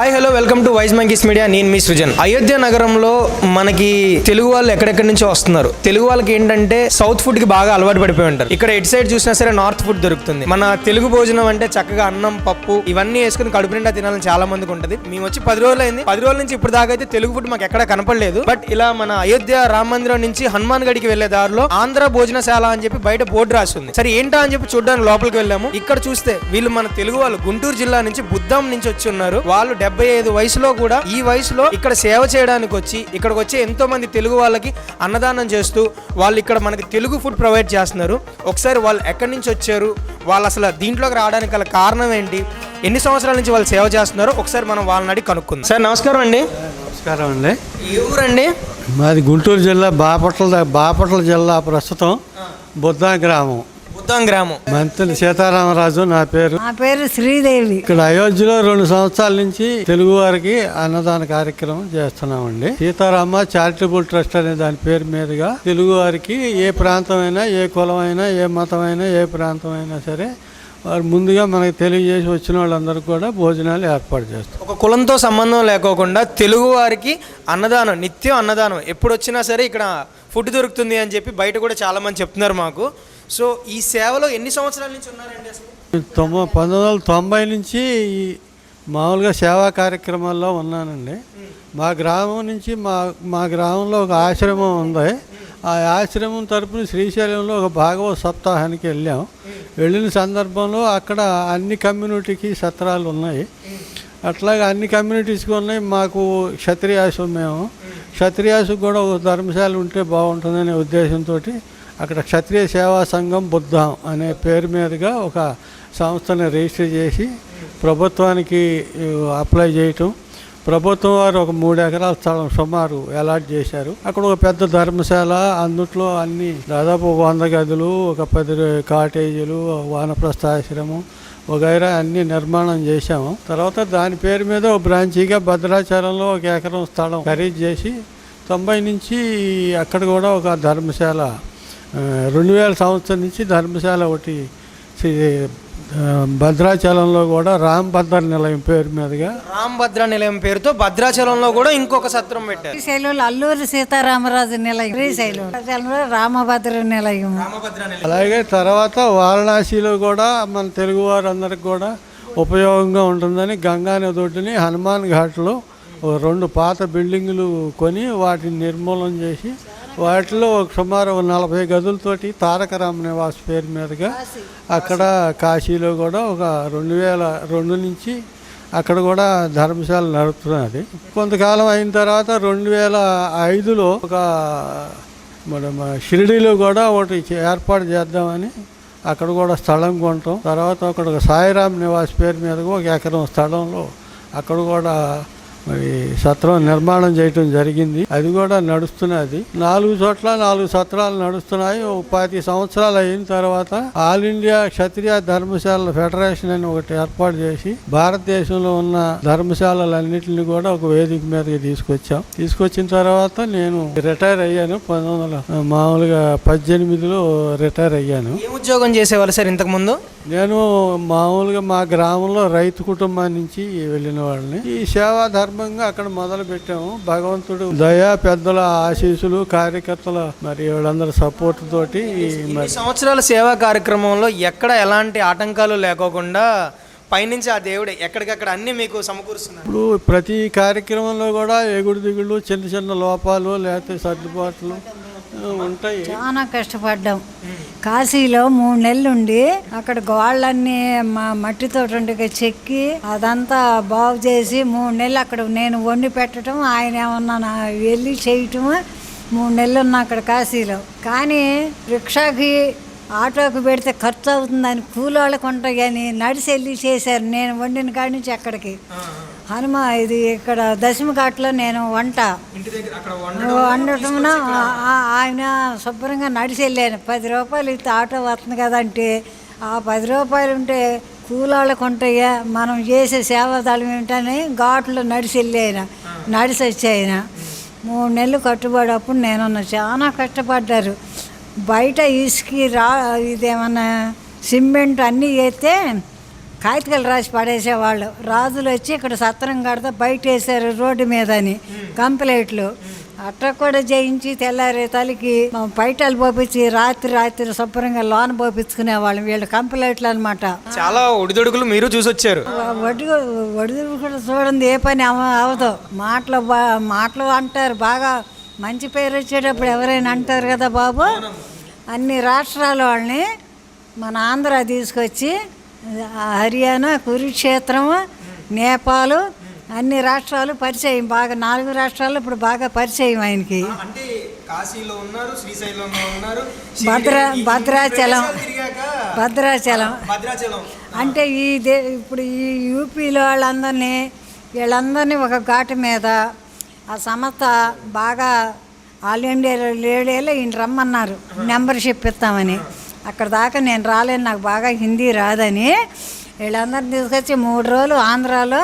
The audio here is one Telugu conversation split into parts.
Hi hello welcome to wise monkeys media నేను మీ సృజన్. అయోధ్య నగరంలో మనకి తెలుగు వాళ్ళు ఎక్కడెక్కడి నుంచో వస్తున్నారు. తెలుగు వాళ్ళకి ఏంటంటే సౌత్ ఫుడ్కి బాగా అలవాటు పడిపోయి ఉంటారు. ఇక్కడ ఎటు సైడ్ చూసినా సరే నార్త్ ఫుడ్ దొరుకుతుంది. మన తెలుగు భోజనం అంటే చక్కగా అన్నం పప్పు ఇవన్నీ వేసుకుని కడుపు నిండా తినాలని చాలా మందికి ఉంటుంది. మేము వచ్చి పది రోజులు అయింది. పది రోజుల నుంచి ఇప్పుడు దాకా అయితే తెలుగు ఫుడ్ మాకు ఎక్కడ కనపడలేదు. బట్ ఇలా మన అయోధ్య రామ మందిరం నుంచి హనుమాన్ గడికి వెళ్ళే దారిలో ఆంధ్ర భోజనశాల అని చెప్పి బయట బోర్డు రాస్తుంది సరే ఏంటా అని చెప్పి చూడడానికి లోపలికి వెళ్ళాము. ఇక్కడ చూస్తే వీళ్ళు మన తెలుగు వాళ్ళు గుంటూరు జిల్లా నుంచి బుద్ధం నుంచి వచ్చి ఉన్నారు. వాళ్ళు డెబ్బై ఐదు వయసులో కూడా ఈ వయసులో ఇక్కడ సేవ చేయడానికి వచ్చి ఇక్కడికి వచ్చే ఎంతో మంది తెలుగు వాళ్ళకి అన్నదానం చేస్తూ వాళ్ళు ఇక్కడ మనకి తెలుగు ఫుడ్ ప్రొవైడ్ చేస్తున్నారు. ఒకసారి వాళ్ళు ఎక్కడి నుంచి వచ్చారు? వాళ్ళు అసలు దీంట్లోకి రావడానికి గల కారణం ఏంటి? ఎన్ని సంవత్సరాల నుంచి వాళ్ళు సేవ చేస్తున్నారో ఒకసారి మనం వాళ్ళని అడిగి కనుక్కుందాం. సార్ నమస్కారం అండి. నమస్కారం అండి. ఏ ఊరండి? మాది గుంటూరు జిల్లా బాపట్ల బాపట్ల జిల్లా ప్రస్తుతం బుద్ధా గ్రామం. బుద్ధం గ్రామం. మంత్రి సీతారామరాజు నా పేరు. నా పేరు శ్రీదేవి. ఇక్కడ అయోధ్యలో రెండు సంవత్సరాల నుంచి తెలుగు వారికి అన్నదాన కార్యక్రమం చేస్తున్నామండి. సీతారామ చారిటబుల్ ట్రస్ట్ అనే దాని పేరు మీదుగా తెలుగు వారికి ఏ ప్రాంతమైనా ఏ కులమైనా ఏ మతమైనా ఏ ప్రాంతమైనా సరే వారు ముందుగా మనకి తెలియజేసి వచ్చిన వాళ్ళందరికీ కూడా భోజనాలు ఏర్పాటు చేస్తాం ఒక కులంతో సంబంధం లేకోకుండా తెలుగు వారికి అన్నదానం నిత్యం అన్నదానం ఎప్పుడు వచ్చినా సరే ఇక్కడ ఫుడ్ దొరుకుతుంది అని చెప్పి బయట కూడా చాలా మంది చెప్తున్నారు మాకు. సో ఈ సేవలో ఎన్ని సంవత్సరాల నుంచి ఉన్నారండి అసలు? తొంభై పంతొమ్మిది వందల తొంభై నుంచి ఈ మామూలుగా సేవా కార్యక్రమాల్లో ఉన్నానండి. మా గ్రామం నుంచి మా మా గ్రామంలో ఒక ఆశ్రమం ఉంది. ఆ ఆశ్రమం తరపున శ్రీశైలంలో ఒక భాగవత సప్తాహానికి వెళ్ళాం. వెళ్ళిన సందర్భంలో అక్కడ అన్ని కమ్యూనిటీకి సత్రాలు ఉన్నాయి. అట్లాగే అన్ని కమ్యూనిటీస్కి ఉన్నాయి. మాకు క్షత్రియాసు మేము. క్షత్రియాసు కూడా ఒక ధర్మశాల ఉంటే బాగుంటుందనే ఉద్దేశంతో అక్కడ క్షత్రియ సేవా సంఘం బుద్ధం అనే పేరు మీదుగా ఒక సంస్థను రిజిస్టర్ చేసి ప్రభుత్వానికి అప్లై చేయటం. ప్రభుత్వం వారు ఒక మూడు ఎకరాల స్థలం సుమారు అలాట్ చేశారు. అక్కడ ఒక పెద్ద ధర్మశాల అందుట్లో అన్ని దాదాపు వంద గదులు ఒక పది కాటేజీలు వానప్రస్థాశ్రమం వగైరా అన్ని నిర్మాణం చేశాము. తర్వాత దాని పేరు మీద ఒక బ్రాంచీగా భద్రాచలంలో ఒక ఎకరం స్థలం ఖరీదు చేసి తొంభై నుంచి అక్కడ కూడా ఒక ధర్మశాల రెండు వేల సంవత్సరం నుంచి ధర్మశాల ఒకటి భద్రాచలంలో కూడా రాంభద్ర నిలయం పేరు మీదుగా. రాంభద్ర నిలయం పేరుతో భద్రాచలంలో కూడా ఇంకొక సత్రం పెట్టారు. శ్రీశైలంలో అల్లూరి సీతారామరాజు నిలయం. శ్రీశైలం శ్రీశైలంలో రామభద్ర నిలయం. రామభద్ర నిలయం. అలాగే తర్వాత వారణాసిలో కూడా మన తెలుగు వారందరికి కూడా ఉపయోగంగా ఉంటుందని గంగా నది ఒడ్డుని హనుమాన్ ఘాట్లో రెండు పాత బిల్డింగులు కొని వాటిని నిర్మూలన చేసి వాటిలో ఒక సుమారు నలభై గదులతోటి తారక రామ నివాస్ పేరు మీదుగా అక్కడ కాశీలో కూడా ఒక రెండు వేల రెండు నుంచి అక్కడ కూడా ధర్మశాల నడుపుతున్నది. కొంతకాలం అయిన తర్వాత రెండు వేల ఐదులో ఒక మన షిరిడీలో కూడా ఒకటి ఏర్పాటు చేద్దామని అక్కడ కూడా స్థలం కొంటాం తర్వాత అక్కడ ఒక సాయిరామ్ నివాస్ పేరు మీద ఒక ఎకరం స్థలంలో అక్కడ కూడా మరి సత్రం నిర్మాణం చేయటం జరిగింది. అది కూడా నడుస్తున్నది. నాలుగు చోట్ల నాలుగు సత్రాలు నడుస్తున్నాయి. ఓ పాతి సంవత్సరాలు అయిన తర్వాత ఆల్ ఇండియా క్షత్రియ ధర్మశాలల ఫెడరేషన్ అని ఒకటి ఏర్పాటు చేసి భారతదేశంలో ఉన్న ధర్మశాలలన్నింటిని కూడా ఒక వేదిక మీదకి తీసుకొచ్చాం. తీసుకొచ్చిన తర్వాత నేను రిటైర్ అయ్యాను. పంతొమ్మిది మామూలుగా పద్దెనిమిదిలో రిటైర్ అయ్యాను. ఉద్యోగం చేసేవాళ్ళు సార్ ఇంతకు ముందు నేను మామూలుగా మా గ్రామంలో రైతు కుటుంబం నుంచి వెళ్ళిన వాళ్ళని. ఈ సేవా ధర్మంగా అక్కడ మొదలు పెట్టాము. భగవంతుడు దయా పెద్దల ఆశీస్సులు కార్యకర్తల మరి వీళ్ళందరి సపోర్ట్ తోటి ఈ సంవత్సరాల సేవా కార్యక్రమంలో ఎక్కడ ఎలాంటి ఆటంకాలు లేకోకుండా పైనుంచి ఆ దేవుడు ఎక్కడికక్కడ అన్ని మీకు సమకూరుస్తున్నారు. ఇప్పుడు ప్రతి కార్యక్రమంలో కూడా ఎగుడు దిగుళ్ళు చిన్న చిన్న లోపాలు లేకపోతే సర్దుబాట్లు ఉంటాయి. చాలా కష్టపడ్డాం. కాశీలో మూడు నెలలు ఉండి అక్కడ గోళ్ళన్నీ మా మట్టితో చెక్కి అదంతా బాగు చేసి మూడు నెలలు అక్కడ నేను వండి పెట్టడం ఆయన ఏమన్నా వెళ్ళి చేయటం మూడు నెలలు ఉన్నా అక్కడ కాశీలో. కానీ రిక్షాకి ఆటోకి పెడితే ఖర్చు అవుతుందని కూలోళ్ళకు ఉంటాయి కానీ నడిచి వెళ్ళి చేశారు. నేను వండిన కాడి నుంచి అక్కడికి. హనుమ ఇది ఇక్కడ దశమ ఘాట్లో నేను వంట. వండటమున ఆయన శుభ్రంగా నడిచి వెళ్ళాను. పది రూపాయలు ఇస్తే ఆటో వస్తుంది కదా అంటే ఆ పది రూపాయలు ఉంటే కూలాళ్ళకు ఉంటాయా మనం చేసే సేవాదళం ఏమిటని ఘాట్లో నడిచి వెళ్ళి ఆయన నడిచి వచ్చి ఆయన మూడు నెలలు కట్టుబడి అప్పుడు నేను చాలా కష్టపడ్డారు. బయట ఇసుకి రా ఇదేమన్నా సిమెంట్ అన్నీ వేస్తే కాగితాలు రాసి పడేసేవాళ్ళు. రాజులు వచ్చి ఇక్కడ సత్రం కడితే బయట వేసారు రోడ్డు మీద అని కంప్లైంట్లు. అట్లా కూడా చేయించి తెల్లారి తలకి మా బయటలు పోపించి రాత్రి రాత్రి శుభ్రంగా లోన పోపించుకునే వాళ్ళం వీళ్ళు కంప్లైంట్లు అనమాట చాలా ఒడిదొడుకులు మీరు చూసొచ్చారు. వడుదులు కూడా చూడండి ఏ పని అవ అవదు. మాటలు మాటలు అంటారు. బాగా మంచి పేరు వచ్చేటప్పుడు ఎవరైనా అంటారు కదా బాబు. అన్ని రాష్ట్రాల వాళ్ళని మన ఆంధ్ర తీసుకొచ్చి హర్యానా కురుక్షేత్రము నేపాల్ అన్ని రాష్ట్రాలు పరిచయం. బాగా నాలుగు రాష్ట్రాలు ఇప్పుడు బాగా పరిచయం ఆయనకి. అంటే కాశీలో ఉన్నారు శ్రీశైలంలో ఉన్నారు భద్ర భద్రాచలం. భద్రాచలం. భద్రాచలం. అంటే ఈ దే ఇప్పుడు ఈ యూపీలో వాళ్ళందరినీ వీళ్ళందరినీ ఒక ఘాటు మీద ఆ సంస్థ బాగా ఆల్ ఇండియా లేడీలో ఈయన రమ్మన్నారు. మెంబర్షిప్ ఇస్తామని. అక్కడ దాకా నేను రాలేను నాకు బాగా హిందీ రాదని. వీళ్ళందరిని తీసుకొచ్చి మూడు రోజులు ఆంధ్రాలో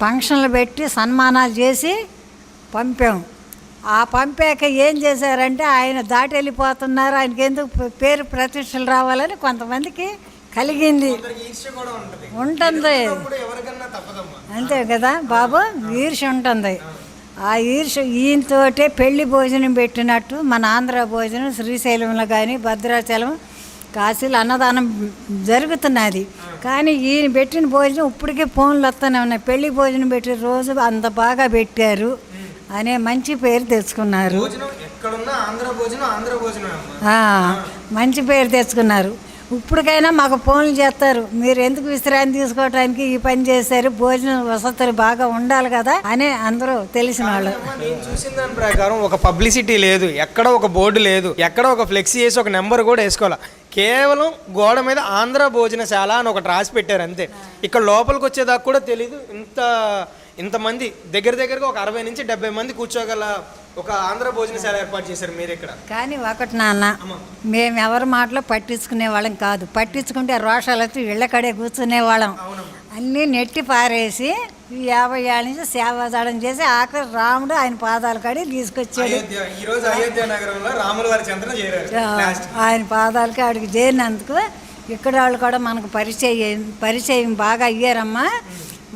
ఫంక్షన్లు పెట్టి సన్మానాలు చేసి పంపాం. ఆ పంపాక ఏం చేశారంటే ఆయన దాటి వెళ్ళిపోతున్నారు ఆయనకి ఎందుకు పేరు ప్రతిష్టలు రావాలని కొంతమందికి కలిగింది. ఉంటుంది. అంతే కదా బాబు ఈర్ష ఉంటుంది. ఆ ఈర్ష ఈయనతోటే పెళ్ళి భోజనం పెట్టినట్టు మన ఆంధ్ర భోజనం శ్రీశైలంలో కానీ భద్రాచలం కాశీలో అన్నదానం జరుగుతున్నది. కానీ ఈయన పెట్టిన భోజనం ఇప్పటికే ఫోన్లు వస్తూనే ఉన్నాయి. పెళ్ళి భోజనం పెట్టిన రోజు అంత బాగా పెట్టారు అనే మంచి పేరు తెచ్చుకున్నారు. మంచి పేరు తెచ్చుకున్నారు. ఇప్పటికైనా మాకు ఫోన్లు చేస్తారు. మీరు ఎందుకు విశ్రాంతి తీసుకోవడానికి ఈ పని చేశారు? భోజనం వసతులు బాగా ఉండాలి కదా అని అందరూ తెలిసిన వాళ్ళు. నేను చూసిన దాని ప్రకారం ఒక పబ్లిసిటీ లేదు. ఎక్కడ ఒక బోర్డు లేదు. ఎక్కడ ఒక ఫ్లెక్సీ వేసి ఒక నెంబర్ కూడా వేసుకోవాలి. కేవలం గోడ మీద ఆంధ్ర భోజనశాల అని ఒకటి రాసి పెట్టారు అంతే. ఇక్కడ లోపలికి వచ్చేదాకా కూడా తెలీదు. ఇంత ఇంతమంది దగ్గర దగ్గరగా ఒక అరవై నుంచి డెబ్బై మంది కూర్చోగల ఒక ఆంధ్ర భోజనశాల ఏర్పాటు చేశారు మీరు ఇక్కడ. కానీ ఒకటి నాన్న మేము ఎవరి మాటలో పట్టించుకునే వాళ్ళం కాదు. పట్టించుకుంటే రోషాలు వచ్చి ఇళ్ళకడే కూర్చునే వాళ్ళం. అన్నీ నెట్టి పారేసి యాభై ఏళ్ళ నుంచి సేవాదాడం చేసి ఆఖరి రాముడు ఆయన పాదాల కాడి తీసుకొచ్చాడు. ఆయన పాదాలకి ఆడికి చేరినందుకు ఇక్కడ వాళ్ళు కూడా మనకు పరిచయం పరిచయం బాగా అయ్యారమ్మా.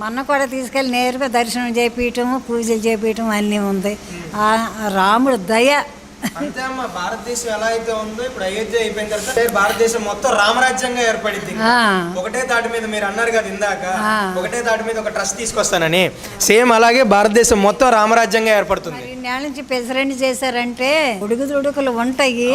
మొన్న కూడా తీసుకెళ్ళి నేరుగా దర్శనం చేపించటము పూజలు చేపించటం అన్నీ ఉంది. రాముడు దయ అంతే అమ్మా భారతదేశం ఎలా అయితే ఉందో ఇప్పుడు అయోధ్య అయిపోయిన తర్వాత భారతదేశం మొత్తం రామరాజ్యంగా ఏర్పడింది. ఒకటే తాటి మీద మీరు అన్నారు కదా ఇందాక. ఒకటే తాటి మీద ఒక ట్రస్ట్ తీసుకొస్తానని. సేమ్ అలాగే భారతదేశం మొత్తం రామరాజ్యంగా ఏర్పడుతుంది. ఇన్నేళ్ళ నుంచి పెసరెండి చేశారంటే ఉడుకులు ఉంటాయి.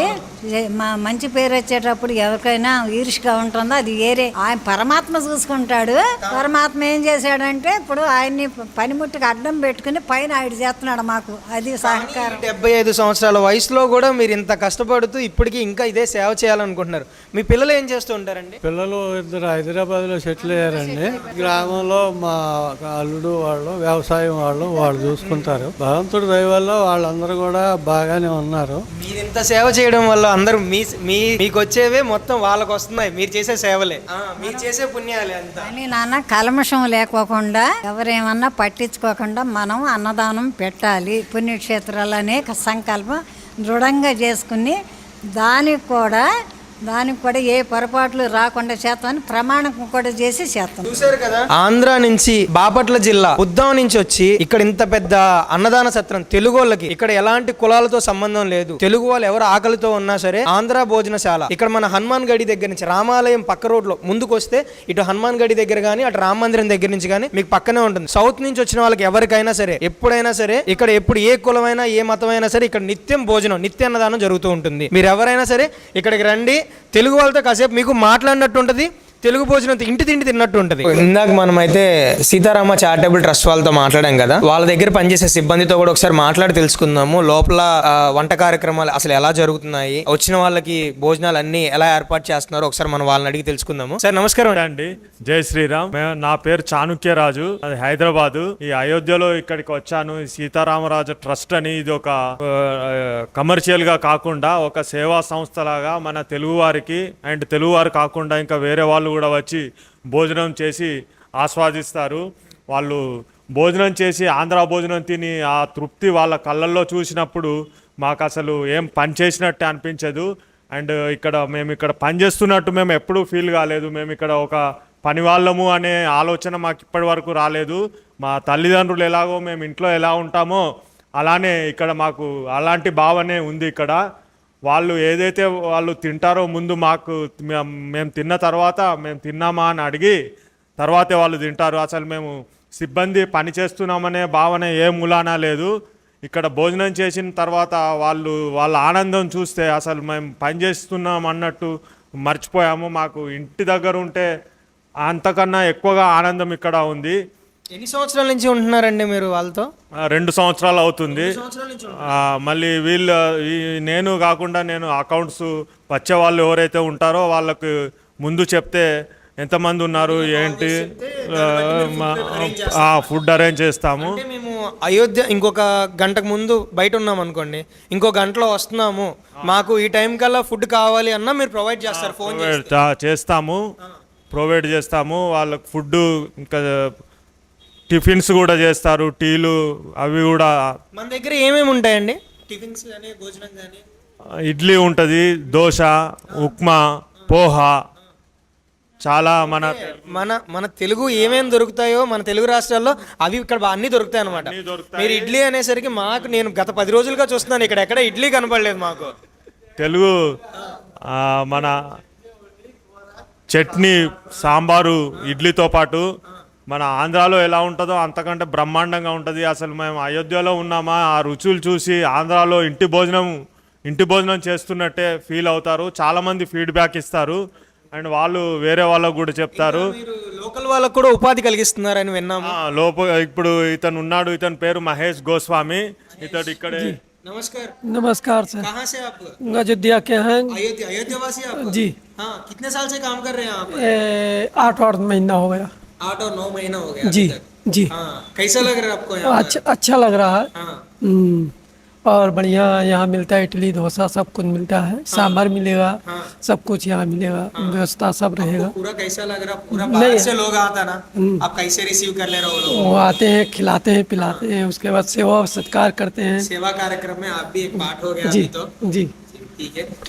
మా మంచి పేరు వచ్చేటప్పుడు ఎవరికైనా ఈర్ష్గా ఉంటుందో? అది ఏరే ఆయన పరమాత్మ చూసుకుంటాడు. పరమాత్మ ఏం చేశాడంటే ఇప్పుడు ఆయన్ని పనిముట్టుకు అడ్డం పెట్టుకుని పైన ఆయన చేస్తున్నాడు మాకు. అది సహకారం. డెబ్బై ఐదు సంవత్సరాల వయసులో కూడా మీరు ఇంత కష్టపడుతూ ఇప్పటికీ ఇంకా ఇదే సేవ చేయాలనుకుంటున్నారు. మీ పిల్లలు ఏం చేస్తూ ఉంటారండి? పిల్లలు ఇద్దరు హైదరాబాద్లో సెటిల్ అయ్యారండి. గ్రామంలో మా అల్లుడు వాళ్ళు వ్యవసాయం వాళ్ళు వాళ్ళు చూసుకుంటారు. భగవంతుడి దయ వల్ల వాళ్ళందరూ కూడా బాగానే ఉన్నారు. మీరు ఇంత సేవ చేయడం వల్ల అందరూ మీ మీ మీకు వచ్చేవే మొత్తం వాళ్ళకి వస్తున్నాయి మీరు చేసే సేవలే. ఆ, మీరు చేసే పుణ్యాలే అంతా. కానీ నాన్న కల్మషం లేకోకుండా ఎవరేమన్నా పట్టించుకోకుండా మనం అన్నదానం పెట్టాలి. పుణ్యక్షేత్రాలు అనేక సంకల్పం దృఢంగా చేసుకుని దానికి కూడా దానికి కూడా ఏ పొరపాట్లు రాకుండా చేస్తామని ప్రమాణం కూడా చేసి చేస్తాం. చూశారు కదా? ఆంధ్ర నుంచి బాపట్ల జిల్లా ఉద్దం నుంచి వచ్చి ఇక్కడ ఇంత పెద్ద అన్నదాన సత్రం తెలుగు వాళ్ళకి ఇక్కడ ఎలాంటి కులాలతో సంబంధం లేదు. తెలుగు వాళ్ళు ఎవరు ఆకలితో ఉన్నా సరే ఆంధ్ర భోజనశాల. ఇక్కడ మన హనుమాన్ గడి దగ్గర నుంచి రామాలయం పక్క రోడ్లో ముందుకు వస్తే ఇటు హనుమాన్ గడి దగ్గర కానీ అటు రామ మందిరం దగ్గర నుంచి కానీ మీకు పక్కనే ఉంటుంది. సౌత్ నుంచి వచ్చిన వాళ్ళకి ఎవరికైనా సరే ఎప్పుడైనా సరే ఇక్కడ ఎప్పుడు ఏ కులమైనా ఏ మతమైనా సరే ఇక్కడ నిత్యం భోజనం నిత్య అన్నదానం జరుగుతూ ఉంటుంది. మీరు ఎవరైనా సరే ఇక్కడికి రండి తెలుగు వాళ్ళతో కాసేపు మీకు మాట్లాడినట్టు ఉంటుంది తెలుగు భోజనం ఇంటి తిండి తిన్నట్టు ఉంటది. ఇందాక మనం అయితే సీతారామ చారిటబుల్ ట్రస్ట్ వాళ్ళతో మాట్లాడాం కదా. వాళ్ళ దగ్గర పనిచేసే సిబ్బందితో కూడా ఒకసారి మాట్లాడి తెలుసుకుందాము. లోపల వంట కార్యక్రమాలు అసలు ఎలా జరుగుతున్నాయి? వచ్చిన వాళ్ళకి భోజనాలు అన్ని ఎలా ఏర్పాటు చేస్తున్నారో ఒకసారి మనం వాళ్ళని అడిగి తెలుసుకుందాము. సార్ నమస్కారం. అండి. జై శ్రీరామ్. నా పేరు చాణుక్యరాజు అది హైదరాబాదు. ఈ అయోధ్యలో ఇక్కడికి వచ్చాను. ఈ సీతారామరాజు ట్రస్ట్ అని ఇది ఒక కమర్షియల్గా కాకుండా ఒక సేవా సంస్థ లాగా మన తెలుగు వారికి అండ్ తెలుగు వారు కాకుండా ఇంకా వేరే వాళ్ళు కూడా వచ్చి భోజనం చేసి ఆస్వాదిస్తారు. వాళ్ళు భోజనం చేసి ఆంధ్ర భోజనం తిని ఆ తృప్తి వాళ్ళ కళ్ళల్లో చూసినప్పుడు మాకు అసలు ఏం పని చేసినట్టు అనిపించదు. అండ్ ఇక్కడ మేము ఇక్కడ పని చేస్తున్నట్టు మేము ఎప్పుడూ ఫీల్ కాలేదు. మేము ఇక్కడ ఒక పని వాళ్ళము అనే ఆలోచన మాకు ఇప్పటి వరకు రాలేదు. మా తల్లిదండ్రులు ఎలాగో మేము ఇంట్లో ఎలా ఉంటామో అలానే ఇక్కడ మాకు అలాంటి భావనే ఉంది ఇక్కడ. వాళ్ళు ఏదైతే వాళ్ళు తింటారో ముందు మాకు మేము తిన్న తర్వాత మేము తిన్నామా అని అడిగి తర్వాతే వాళ్ళు తింటారు. అసలు మేము సిబ్బంది పని చేస్తున్నామనే భావన ఏ మూలానా లేదు. ఇక్కడ భోజనం చేసిన తర్వాత వాళ్ళు వాళ్ళ ఆనందం చూస్తే అసలు మేము పని చేస్తున్నాం అన్నట్టు మర్చిపోయాము. మాకు ఇంటి దగ్గర ఉంటే అంతకన్నా ఎక్కువగా ఆనందం ఇక్కడ ఉంది. ఎన్ని సంవత్సరాల నుంచి ఉంటున్నారండి మీరు వాళ్ళతో? రెండు సంవత్సరాలు అవుతుంది. మళ్ళీ వీళ్ళు నేను కాకుండా నేను అకౌంట్స్ వచ్చే వాళ్ళు ఎవరైతే ఉంటారో వాళ్ళకు ముందు చెప్తే ఎంతమంది ఉన్నారు ఏంటి? ఫుడ్ అరేంజ్ చేస్తాము. మేము అయోధ్య ఇంకొక గంటకు ముందు బయట ఉన్నాం అనుకోండి. ఇంకో గంటలో వస్తున్నాము. మాకు ఈ టైం కల్లా ఫుడ్ కావాలి అన్నా మీరు ప్రొవైడ్ చేస్తారు ఫోన్ చేస్తాము. ప్రొవైడ్ చేస్తాము. వాళ్ళకు ఫుడ్ ఇంకా టిఫిన్స్ కూడా చేస్తారు టీలు అవి కూడా. మన దగ్గర ఏమేమి ఉంటాయండి? టిఫిన్స్ కానీ భోజనం కానీ ఇడ్లీ ఉంటుంది దోశ ఉప్మా పోహా. చాలా మన మన మన తెలుగు ఏమేమి దొరుకుతాయో మన తెలుగు రాష్ట్రాల్లో అవి ఇక్కడ అన్ని దొరుకుతాయి అనమాట మీరు ఇడ్లీ అనేసరికి మాకు నేను గత పది రోజులుగా చూస్తున్నాను ఇక్కడ ఎక్కడ ఇడ్లీ కనపడలేదు మాకు. తెలుగు ఆ, మన చట్నీ సాంబారు ఇడ్లీతో పాటు మన ఆంధ్రాలో ఎలా ఉంటుందో అంతకంటే బ్రహ్మాండంగా ఉంటుంది అసలు మేము అయోధ్యలో ఉన్నామా ఆ రుచులు చూసి ఆంధ్రాలో ఇంటి భోజనం ఇంటి భోజనం చేస్తున్నట్టే ఫీల్ అవుతారు చాలామంది ఫీడ్బ్యాక్ ఇస్తారు అండ్ వాళ్ళు వేరే వాళ్ళకు కూడా చెప్తారు మీరు లోకల్ వాళ్ళకు కూడా ఉపాధి కలిగిస్తున్నారని విన్నాము ఆ, లోప ఇప్పుడు ఇతను ఉన్నాడు ఇతని పేరు మహేష్ గోస్వామి ఇతడు ఇక్కడే नमस्कार नमस्कार सर कहाँ से आप अयोध्या के हैं अयोध्या अयोध्यावासी आप जी हाँ कितने साल से काम कर रहे हैं आप ए, आठ आठ महीना हो गया आठ और नौ महीना हो गया जी अभी तक। जी हाँ कैसा लग रहा है आपको यहाँ अच्छा अच्छा लग रहा है हाँ हम्म, और बढ़िया यहाँ मिलता है इडली डोसा सब कुछ मिलता है सांभर मिलेगा हाँ। सब कुछ यहाँ मिलेगा व्यवस्था सब रहेगा पूरा कैसा लग रहा है पूरा बाहर से लोग आता ना हम्म। आप कैसे रिसीव कर ले रहे हो लोग वो आते हैं खिलाते हैं पिलाते हैं उसके बाद सेवा और सत्कार करते हैं सेवा कार्यक्रम में आप भी एक पार्ट हो गया जी अभी तो जी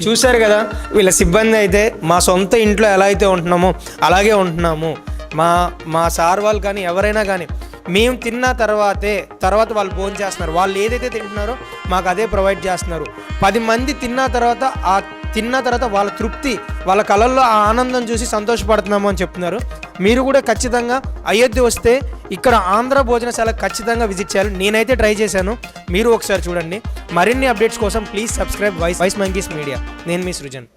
చూశారు కదా వీళ్ళ సిబ్బంది అయితే మా సొంత ఇంట్లో ఎలా అయితే ఉంటున్నామో అలాగే ఉంటున్నాము మా మా సార్ వాళ్ళు కానీ ఎవరైనా కానీ మేము తిన్న తర్వాతే తర్వాత వాళ్ళు భోజనం చేస్తున్నారు. వాళ్ళు ఏదైతే తింటున్నారో మాకు అదే ప్రొవైడ్ చేస్తున్నారు. పది మంది తిన్న తర్వాత ఆ తిన్న తర్వాత వాళ్ళ తృప్తి వాళ్ళ కళల్లో ఆ ఆనందం చూసి సంతోషపడుతున్నాము అని చెప్తున్నారు. మీరు కూడా ఖచ్చితంగా అయోధ్య వస్తే ఇక్కడ ఆంధ్ర భోజనశాల ఖచ్చితంగా విజిట్ చేయాలి. నేనైతే ట్రై చేశాను. మీరు ఒకసారి చూడండి. మరిన్ని అప్డేట్స్ కోసం please subscribe wise wise monkeys media. నేను మీ సృజన్.